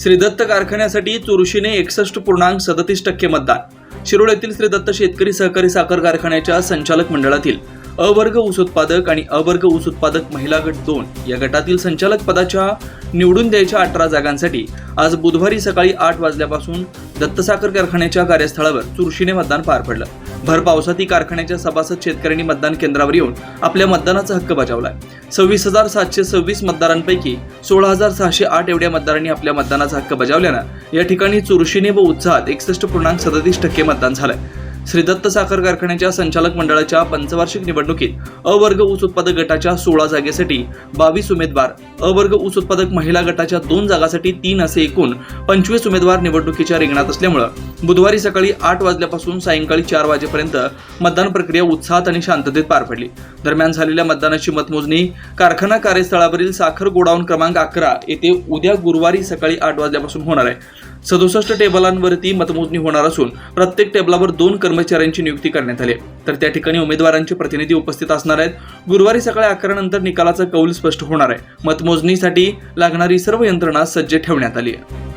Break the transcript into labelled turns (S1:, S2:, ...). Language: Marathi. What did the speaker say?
S1: श्री दत्त कारखान्यासाठी चुरशीने एकसष्ट पूर्णांक सदतीस टक्के मतदान. शिरोळ येथील श्री दत्त शेतकरी सहकारी साखर कारखान्याच्या संचालक मंडळातील अवर्ग ऊस उत्पादक आणि अवर्ग ऊस उत्पादक महिला गट दोन या गटातील संचालक पदाच्या निवडून द्यायच्या अठरा जागांसाठी आज बुधवारी सकाळी आठ वाजल्यापासून दत्त साखर कारखान्याच्या कार्यस्थळावर चुरशीने मतदान पार पडलं. भर पावसाती कारखान्याच्या सभासद शेतकऱ्यांनी मतदान केंद्रावर येऊन आपल्या मतदानाचा हक्क बजावलाय. सव्वीस हजार सातशे सव्वीस मतदारांपैकी सोळा हजार सहाशे आठ एवढ्या मतदारांनी आपल्या मतदानाचा हक्क बजावल्यानं या ठिकाणी चुरशीने व उत्साहात एकसष्ट पूर्णांक सदतीस टक्के मतदान झालंय. श्री दत्त साखर कारखान्याच्या संचालक मंडळाच्या पंचवार्षिक निवडणुकीत अवर्ग ऊस उत्पादक गटाच्या सोळा जागेसाठी बावीस उमेदवार अवर्ग ऊस उत्पादक महिला गटाच्या दोन जागासाठी तीन असे एकूण पंचवीस उमेदवार निवडणुकीच्या रिंगणात असल्यामुळं बुधवारी सकाळी आठ वाजल्यापासून सायंकाळी चार वाजेपर्यंत मतदान प्रक्रिया उत्साहात आणि शांततेत पार पडली. दरम्यान झालेल्या मतदानाची मतमोजणी कारखाना कार्यस्थळावरील साखर गोडाऊन क्रमांक अकरा येथे उद्या गुरुवारी सकाळी आठ वाजल्यापासून होणार आहे. सदुसष्ट टेबलांवरती मतमोजणी होणार असून प्रत्येक टेबलावर दोन कर्मचाऱ्यांची नियुक्ती करण्यात आली. तर त्या ठिकाणी उमेदवारांचे प्रतिनिधी उपस्थित असणार आहेत. गुरुवारी सकाळी अकरा नंतर निकालाचा कौल स्पष्ट होणार आहे. मतमोजणीसाठी लागणारी सर्व यंत्रणा सज्ज ठेवण्यात आली आहे.